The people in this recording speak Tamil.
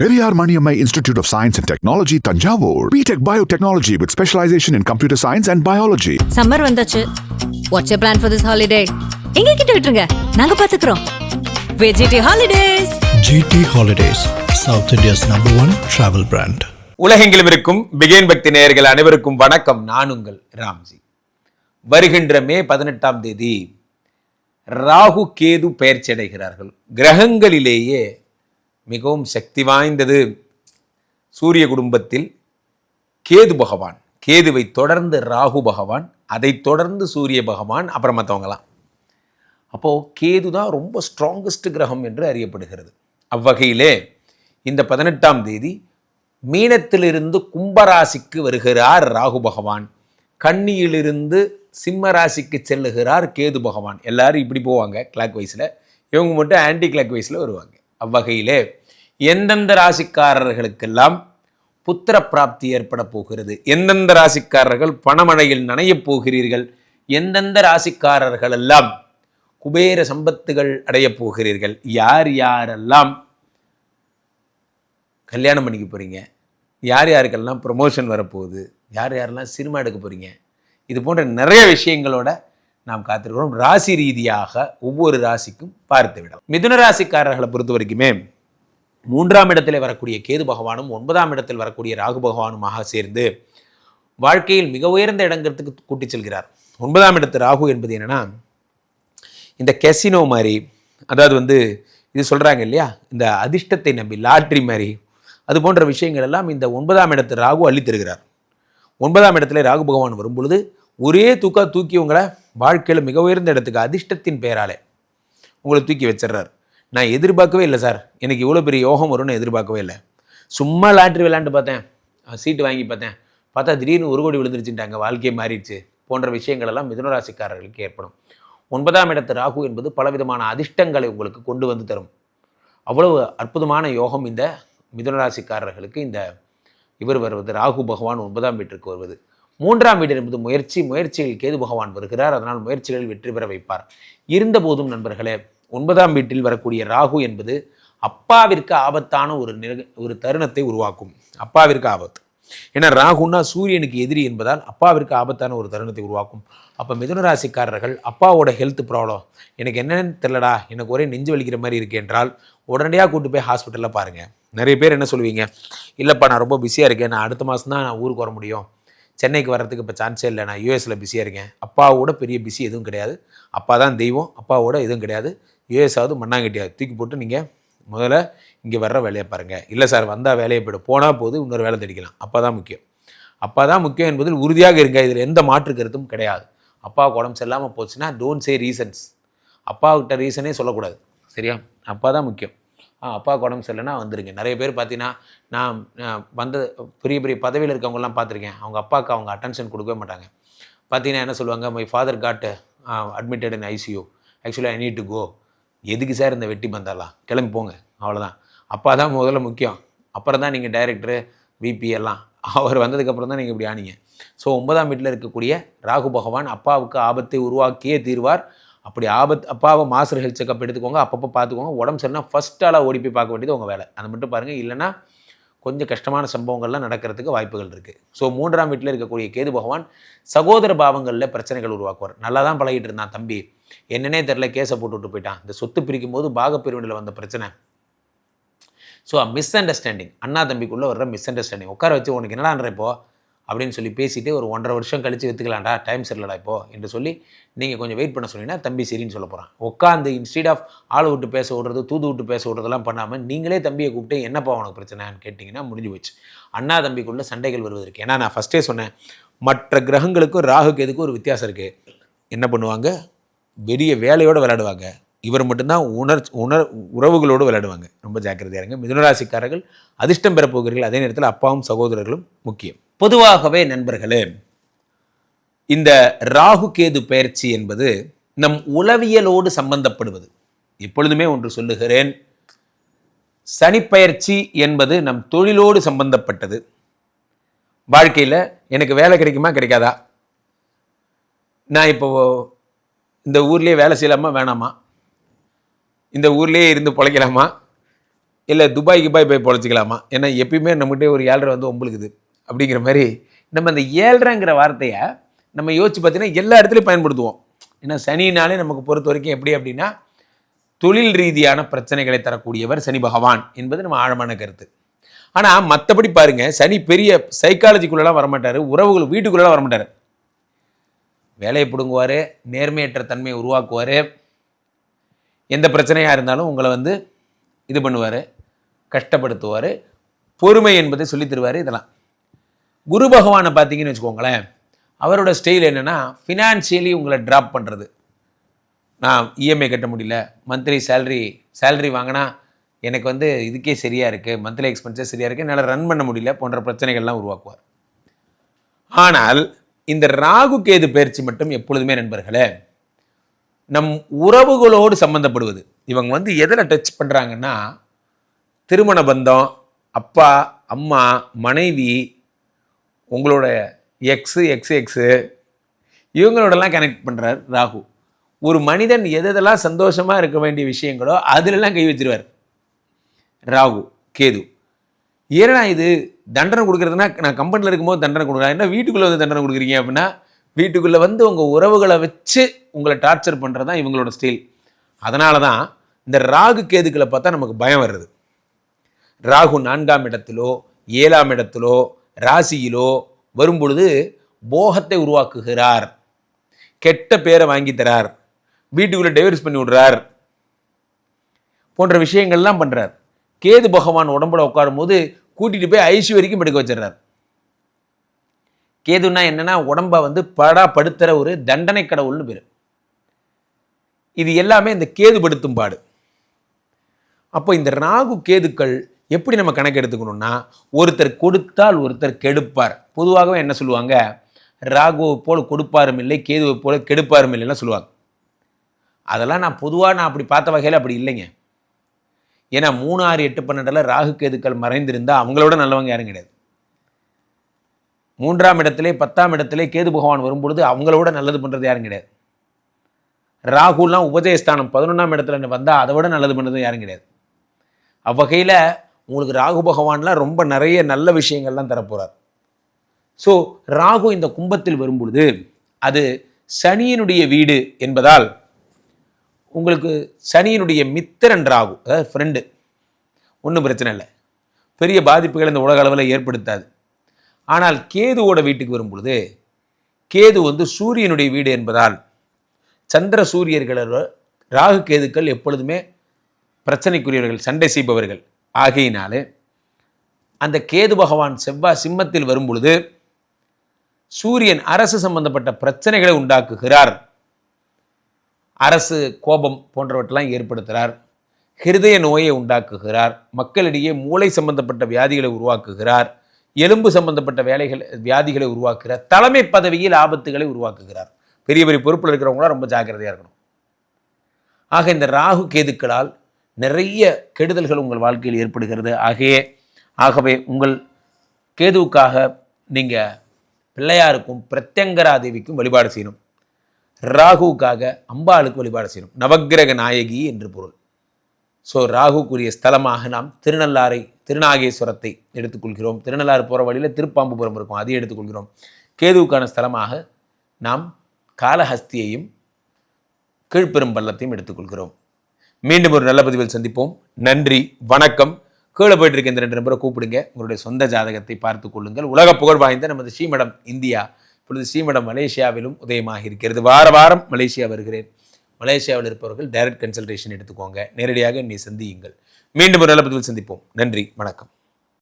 Periyar Maniammai Institute of Science and Technology, Tanjavur. BTech Biotechnology with specialization in computer science and biology. Summer வந்தாச்சு what's you plan for this holiday எங்க கிட்ட விட்டுருங்க நாங்க பாத்துக்கிறோம் V G T holidays GT Holidays, South India's number one travel brand. உலகெங்கிலும் இருக்கும் பிகேன் பக்தி நேயர்கள் அனைவருக்கும் வணக்கம் நான் உங்கள் ராம்ஜி வருகின்ற மே பதினெட்டாம் தேதி ராகு கேது பெயர்ச்சி அடைகிறார்கள் கிரகங்களிலேயே மிகவும் சக்தி வாய்ந்தது. சூரிய குடும்பத்தில் கேது பகவான். கேதுவை தொடர்ந்து ராகு பகவான் அதை தொடர்ந்து சூரிய பகவான் அப்புறம் மற்றவங்களாம் அப்போது கேது தான் ரொம்ப ஸ்ட்ராங்கஸ்ட் கிரகம் என்று அறியப்படுகிறது. அவ்வகையிலே இந்த பதினெட்டாம் தேதி மீனத்திலிருந்து கும்பராசிக்கு வருகிறார் ராகு பகவான். கன்னியிலிருந்து சிம்ம ராசிக்கு செல்லுகிறார் கேது பகவான். எல்லாரும் இப்படி போவாங்க கிளாக் வைஸில் இவங்க மட்டும் ஆன்டி கிளாக் வைஸில் வருவாங்க. அவ்வகையிலே எந்தெந்த ராசிக்காரர்களுக்கெல்லாம் புத்திர பிராப்தி ஏற்பட போகிறது? எந்தெந்த ராசிக்காரர்கள் பணமழையில் நனையப் போகிறீர்கள்? எந்தெந்த ராசிக்காரர்கள் எல்லாம் குபேர சம்பத்துகள் அடையப் போகிறீர்கள்? யார் யாரெல்லாம் கல்யாணம் பண்ணிக்க போகிறீங்க யார் யாருக்கெல்லாம் ப்ரொமோஷன் வரப்போகுது? யார் யாரெல்லாம் சினிமா எடுக்க போகிறீங்க இது போன்ற நிறைய விஷயங்களோட நாம் காத்திருக்கிறோம். ராசி ரீதியாக ஒவ்வொரு ராசிக்கும் பார்த்து விடலாம் மிதுன ராசிக்காரர்களை பொறுத்த வரைக்குமே மூன்றாம் இடத்தில் வரக்கூடிய கேது பகவானும் ஒன்பதாம் இடத்தில் வரக்கூடிய ராகு பகவானுமாக சேர்ந்து வாழ்க்கையில் மிக உயர்ந்த இடங்கிறதுக்கு கூட்டிச் செல்கிறார். ஒன்பதாம் இடத்து ராகு என்பது என்னன்னா இந்த கெசினோ மாதிரி அதாவது வந்து இது சொல்கிறாங்க இல்லையா இந்த அதிர்ஷ்டத்தை நம்பி லாட்ரி மாதிரி அது போன்ற விஷயங்கள் எல்லாம் இந்த ஒன்பதாம் இடத்து ராகு அள்ளித்தருகிறார் ஒன்பதாம் இடத்துல ராகு பகவான் வரும் பொழுது ஒரே தூக்கா தூக்கி உங்களை வாழ்க்கையில் மிக உயர்ந்த இடத்துக்கு அதிர்ஷ்டத்தின் பெயராலே உங்களை தூக்கி வச்சிடுறார். நான் எதிர்பார்க்கவே இல்லை சார். எனக்கு இவ்வளோ பெரிய யோகம் வரும்னு எதிர்பார்க்கவே இல்லை. சும்மா லாட்ரி விளையாண்டு பார்த்தேன். சீட்டு வாங்கி பார்த்தேன். பார்த்தா திடீர்னு ஒரு கோடி விழுந்துருச்சுட்டாங்க வாழ்க்கையை மாறிடுச்சு. போன்ற விஷயங்களெல்லாம் மிதுனராசிக்காரர்களுக்கு ஏற்படும். ஒன்பதாம் இடத்து ராகு என்பது பலவிதமான அதிர்ஷ்டங்களை உங்களுக்கு கொண்டு வந்து தரும். அவ்வளவு அற்புதமான யோகம் இந்த மிதுனராசிக்காரர்களுக்கு இந்த இவர் வருவது. ராகு பகவான் ஒன்பதாம் வீட்டிற்கு வருவது. மூன்றாம் வீடு என்பது முயற்சி. முயற்சியில் கேது பகவான் வருகிறார். அதனால் முயற்சிகளில் வெற்றி பெற வைப்பார். இருந்தபோதும் நண்பர்களே ஒன்பதாம் வீட்டில் வரக்கூடிய ராகு என்பது அப்பாவிற்கு ஆபத்தான ஒரு நிக ஒரு தருணத்தை உருவாக்கும். அப்பாவிற்கு ஆபத்து. ஏன்னா ராகுன்னா சூரியனுக்கு எதிரி என்பதால் அப்பாவிற்கு ஆபத்தான ஒரு தருணத்தை உருவாக்கும். அப்போ மிதுன ராசிக்காரர்கள் அப்பாவோட ஹெல்த் ப்ராப்ளம் எனக்கு என்னென்னு தெரிலடா எனக்கு ஒரே நெஞ்சு வலிக்கிற மாதிரி இருக்கு என்றால் உடனடியாக கூட்டு போய் ஹாஸ்பிட்டலில் பாருங்கள் நிறைய பேர் என்ன சொல்லுவீங்க? இல்லைப்பா நான் ரொம்ப பிஸியாக இருக்கேன். நான் அடுத்த மாதம் தான் நான் ஊருக்கு வர முடியும். சென்னைக்கு வர்றதுக்கு இப்போ சான்ஸே இல்லை. நான் யூஎஸில் பிஸியாக இருக்கேன். அப்பாவோட பெரிய பிஸி எதுவும் கிடையாது. அப்பா தான் தெய்வம். அப்பாவோட எதுவும் கிடையாது. யூஎஸாவது மண்ணாங்கட்டியாவது தூக்கி போட்டு நீங்கள் முதல்ல இங்கே வர்ற வேலையை பாருங்கள் இல்லை சார் வந்தால் வேலையை போய்டும் போனால் போது இன்னொரு வேலை தேடிக்கலாம். அப்போ தான் முக்கியம். அப்பா தான் முக்கியம் என்பதில் உறுதியாக இருங்க. இதில் எந்த மாற்று கருத்தும் கிடையாது. அப்பாவுக்கு உடம்பு சரியில்லாமல் போச்சுன்னா டோன்ட் சே ரீசன்ஸ் அப்பாவுக்கிட்ட ரீசனே சொல்லக்கூடாது. சரியா? அப்பா தான் முக்கியம். ஆ அப்பாவுக்கு உடம்பு சரியில்லைன்னா வந்துருங்க. நிறைய பேர் பார்த்தீங்கன்னா நான் நான் வந்த பெரிய பெரிய பதவியில் இருக்கவங்கலாம் பார்த்துருக்கேன். அவங்க அப்பாவுக்கு அவங்க அட்டென்ஷன் கொடுக்கவே மாட்டாங்க. பார்த்தீங்கன்னா என்ன சொல்லுவாங்க my father got admitted in ICU actually I need to go எதுக்கு சார் இந்த வெட்டி பந்தாலாம் கிளம்பி போங்க. அவ்வளோதான் அப்பா தான் முதல்ல முக்கியம். அப்புறம் தான் நீங்கள் டைரக்டரு விபி எல்லாம். அவர் வந்ததுக்கப்புறம் தான் நீங்கள் இப்படி ஆனீங்க. ஸோ ஒன்பதாம் வீட்டில் இருக்கக்கூடிய ராகு பகவான் அப்பாவுக்கு ஆபத்தை உருவாக்கியே தீர்வார். அப்படி ஆபத் அப்பாவை மாஸ்டர் ஹெல்த் செக்அப் எடுத்துக்கோங்க. அப்பப்போ பார்த்துக்கோங்க. உடம்பு சரினா ஃபஸ்ட் ஆளாக ஓடி போய் பார்க்க வேண்டியது உங்கள் வேலை. அதை மட்டும் பாருங்கள் இல்லைன்னா கொஞ்சம் கஷ்டமான சம்பவங்கள்லாம் நடக்கிறதுக்கு வாய்ப்புகள் இருக்குது ஸோ மூன்றாம் வீட்டில் இருக்கக்கூடிய கேது பகவான் சகோதர பாவங்களில் பிரச்சனைகள் உருவாக்குவார். நல்லா தான் பழகிட்டு இருந்தான் தம்பி. என்னன்னே தெரில கேஸை போட்டு விட்டு போயிட்டான். இந்த சொத்து பிரிக்கும் போது பாகப்பிரிவினில் வந்த பிரச்சனை. ஸோ மிஸ் அண்டர்ஸ்டாண்டிங் அண்ணா தம்பிக்குள்ளே வர்ற மிஸ் அண்டர்ஸ்டாண்டிங் உட்கார வச்சு உனக்கு என்னடான்ற இப்போ? அப்படின்னு சொல்லி பேசிட்டு ஒரு ஒன்றரை வருஷம் கழித்து விற்றுக்கலாம்டா டைம் சரியில்லடா இப்போ என்று சொல்லி நீங்கள் கொஞ்சம் வெயிட் பண்ண சொன்னீங்கன்னா தம்பி சரின்னு சொல்ல போகிறான் உட்காந்து இன்ஸ்டீட் ஆஃப் ஆள் விட்டு பேச விடுறது தூது விட்டு பேச விடுறதெல்லாம் பண்ணாமல் நீங்களே தம்பியை கூப்பிட்டு என்னப்பா உனக்கு பிரச்சனைன்னு கேட்டிங்கன்னா முடிஞ்சு போச்சு. அண்ணா தம்பிக்குள்ளே சண்டைகள் வருவதற்கு. ஏன்னா நான் ஃபஸ்ட்டே சொன்னேன் மற்ற கிரகங்களுக்கும் ராகுக்கு எதுக்கும் ஒரு வித்தியாசம் இருக்குது என்ன பண்ணுவாங்க? பெரிய வேலையோடு விளையாடுவாங்க. இவர் மட்டும்தான் உணர் உணர் உறவுகளோடு விளையாடுவாங்க. ரொம்ப ஜாக்கிரதையாக இருங்க. மிதுனராசிக்காரர்கள் அதிர்ஷ்டம் பெறப்போகிறீர்கள் அதே நேரத்தில் அப்பாவும் சகோதரர்களும் முக்கியம். பொதுவாகவே நண்பர்களே இந்த ராகு கேது பயிற்சி என்பது நம் உளவியலோடு சம்பந்தப்படுவது. எப்பொழுதுமே ஒன்று சொல்லுகிறேன் சனிப்பயிற்சி என்பது நம் தொழிலோடு சம்பந்தப்பட்டது. வாழ்க்கையில் எனக்கு வேலை கிடைக்குமா? கிடைக்காதா? நான் இப்போ இந்த ஊர்லேயே வேலை செய்யலாமா? வேணாமா? இந்த ஊர்லேயே இருந்து பிழைக்கலாமா? இல்லை துபாய் கிபாய் போய் பொழைச்சிக்கலாமா? ஏன்னா எப்பயுமே நம்மகிட்டே ஒரு ஏழ்ரை வந்து ஒம்பளுக்குது அப்படிங்கிற மாதிரி நம்ம அந்த ஏழ்ரைங்கிற வார்த்தையை நம்ம யோசிச்சு பார்த்தீங்கன்னா எல்லா இடத்துலையும் பயன்படுத்துவோம். ஏன்னா சனினாலே நமக்கு பொறுத்த வரைக்கும் எப்படி அப்படின்னா தொழில் ரீதியான பிரச்சனைகளை தரக்கூடியவர் சனி பகவான் என்பது நம்ம ஆழமான கருத்து. ஆனால் மற்றபடி பாருங்கள் சனி பெரிய சைக்காலஜிக்குள்ளெல்லாம் வரமாட்டார் உறவுகள் வீட்டுக்குள்ளெல்லாம் வரமாட்டார். வேலையை பிடுங்குவார் நேர்மையற்ற தன்மையை உருவாக்குவார். எந்த பிரச்சனையாக இருந்தாலும் உங்களை வந்து இது பண்ணுவார் கஷ்டப்படுத்துவார். பொறுமை என்பதை சொல்லித் தருவார் இதெல்லாம். குரு பகவானை பார்த்தீங்கன்னு வச்சுக்கோங்களேன் அவரோட ஸ்டைல் என்னென்னா ஃபினான்ஷியலி உங்களை ட்ராப் பண்ணுறது நான் இஎம்ஐ கட்ட முடியல மந்த்லி சேல்ரி சேல்ரி வாங்கினா எனக்கு வந்து இதுக்கே சரியாக இருக்குது மந்த்லி எக்ஸ்பென்சஸ் சரியாக இருக்குது என்னால் ரன் பண்ண முடியல போன்ற பிரச்சனைகள்லாம் உருவாக்குவார். ஆனால் இந்த ராகு கேது பயிற்சி மட்டும் எப்பொழுதுமே நண்பர்களே நம் உறவுகளோடு சம்பந்தப்படுவது. இவங்க வந்து எதில் டச் பண்ணுறாங்கன்னா திருமண பந்தம் அப்பா அம்மா மனைவி உங்களோட எக்ஸு எக்ஸ் எக்ஸு இவங்களோடலாம் கனெக்ட் பண்ணுறார் ராகு. ஒரு மனிதன் எதெல்லாம் சந்தோஷமாக இருக்க வேண்டிய விஷயங்களோ அதிலெல்லாம் கை வச்சிருவார் ராகு கேது. ஏன்னா இது தண்டனை கொடுக்குறதுனா நான் கம்பெனியில் இருக்கும்போது தண்டனை கொடுக்குறேன். என்ன வீட்டுக்குள்ளே வந்து தண்டனை கொடுக்குறீங்க அப்படின்னா வீட்டுக்குள்ளே வந்து உங்கள் உறவுகளை வச்சு உங்களை டார்ச்சர் பண்ணுறது தான் இவங்களோட ஸ்டைல் அதனால தான் இந்த ராகு கேதுக்களை பார்த்தா நமக்கு பயம் வருது. ராகு நான்காம் இடத்திலோ ஏழாம் இடத்திலோ ராசியிலோ வரும்பொழுது போகத்தை உருவாக்குகிறார். கெட்ட பேரை வாங்கி தரார். வீட்டுக்குள்ளே டைவர்ஸ் பண்ணி விடுறார். போன்ற விஷயங்கள்லாம் பண்ணுறார் கேது பகவான் உடம்புல உட்காரும் போது கூட்டிகிட்டு போய் ஐசி வரைக்கும் படுக்க வச்சிடுறார். கேதுன்னா என்னன்னா உடம்ப வந்து படா ஒரு தண்டனை கடவுள்னு பேர். இது எல்லாமே இந்த கேதுபடுத்தும் பாடு. அப்போ இந்த ராகு கேதுக்கள் எப்படி நம்ம கணக்கு எடுத்துக்கணும்னா ஒருத்தர் கொடுத்தால் ஒருத்தர் கெடுப்பார். பொதுவாகவே என்ன சொல்லுவாங்க? ராகுவை போல் கொடுப்பாரும் இல்லை கேதுவை போல கெடுப்பாரும் இல்லைன்னா சொல்லுவாங்க. அதெல்லாம் நான் பொதுவாக நான் அப்படி பார்த்த வகையில் அப்படி இல்லைங்க. ஏன்னா மூணு ஆறு எட்டு பன்னெண்டில் ராகு கேதுக்கள் மறைந்திருந்தால் அவங்களோட நல்லவங்க யாரும் கிடையாது. மூன்றாம் இடத்திலே பத்தாம் இடத்திலே கேது பகவான் வரும்பொழுது அவங்களோட நல்லது பண்ணுறது யாரும் கிடையாது. ராகுலாம் உபஜயஸ்தானம் பதினொன்றாம் இடத்துல வந்தால் அதை விட நல்லது பண்ணுறது யாரும் கிடையாது. அவ்வகையில் உங்களுக்கு ராகு பகவான்லாம் ரொம்ப நிறைய நல்ல விஷயங்கள்லாம் தரப்போகிறார் ஸோ ராகு இந்த கும்பத்தில் வரும்பொழுது அது சனியினுடைய வீடு என்பதால் உங்களுக்கு சனியினுடைய மித்திரன் ராகு அதாவது ஃப்ரெண்டு ஒன்றும் பிரச்சனை இல்லை. பெரிய பாதிப்புகள் இந்த உலக அளவில் ஏற்படுத்தாது. ஆனால் கேதுவோட வீட்டுக்கு வரும்பொழுது கேது வந்து சூரியனுடைய வீடு என்பதால் சந்திர சூரியர்களோட ராகு கேதுக்கள் எப்பொழுதுமே பிரச்சனைக்குரியவர்கள் சண்டை செய்பவர்கள் ஆகையினாலே அந்த கேது பகவான் செவ்வாய் சிம்மத்தில் வரும் பொழுது சூரியன் அரசு சம்பந்தப்பட்ட பிரச்சனைகளை உண்டாக்குகிறார். அரசு கோபம் போன்றவற்றெல்லாம் ஏற்படுத்துகிறார் ஹிருதய நோயை உண்டாக்குகிறார். மக்களிடையே மூளை சம்பந்தப்பட்ட வியாதிகளை உருவாக்குகிறார். எலும்பு சம்பந்தப்பட்ட வேலைகள் வியாதிகளை உருவாக்குகிறார் தலைமை பதவியில் ஆபத்துகளை உருவாக்குகிறார். பெரிய பெரிய பொறுப்பில் இருக்கிறவங்களாம் ரொம்ப ஜாக்கிரதையாக இருக்கணும். ஆக இந்த ராகு கேதுக்களால் நிறைய கெடுதல்கள் உங்கள் வாழ்க்கையில் ஏற்படுகிறது. ஆகையே ஆகவே உங்கள் கேதுவுக்காக நீங்கள் பிள்ளையாருக்கும் பிரத்யங்கரா தேவிக்கும் வழிபாடு செய்யணும். ராகுவுக்காக அம்பாளுக்கு வழிபாடு செய்யணும். நவக்கிரக நாயகி என்று பொருள். ஸோ ராகுக்குரிய ஸ்தலமாக நாம் திருநள்ளாரை திருநாகேஸ்வரத்தை எடுத்துக்கொள்கிறோம். திருநள்ளாறு போகிற வழியில் திருப்பாம்புபுரம் இருக்கும் அதையும் எடுத்துக்கொள்கிறோம். கேதுவுக்கான ஸ்தலமாக நாம் காலஹஸ்தியையும் கீழ்ப்பெரும்பள்ளத்தையும் எடுத்துக்கொள்கிறோம். மீண்டும் ஒரு நல்ல பதிவில் சந்திப்போம். நன்றி வணக்கம். கீழே போயிட்டு இருக்க இந்த ரெண்டு நம்பரை கூப்பிடுங்க. உங்களுடைய சொந்த ஜாதகத்தை பார்த்து கொள்ளுங்கள். உலக புகழ் வாய்ந்த நமது ஸ்ரீமடம் இந்தியா இப்பொழுது சீமடம் மலேசியாவிலும் உதயமாக இருக்கிறது. வார வாரம் மலேசியா வருகிறேன். மலேசியாவில் இருப்பவர்கள் டைரக்ட் கன்சல்டேஷன் எடுத்துக்கோங்க. நேரடியாக என்னை சந்தியுங்கள். மீண்டும் ஒரு நல்ல பதிவில் சந்திப்போம். நன்றி. வணக்கம்.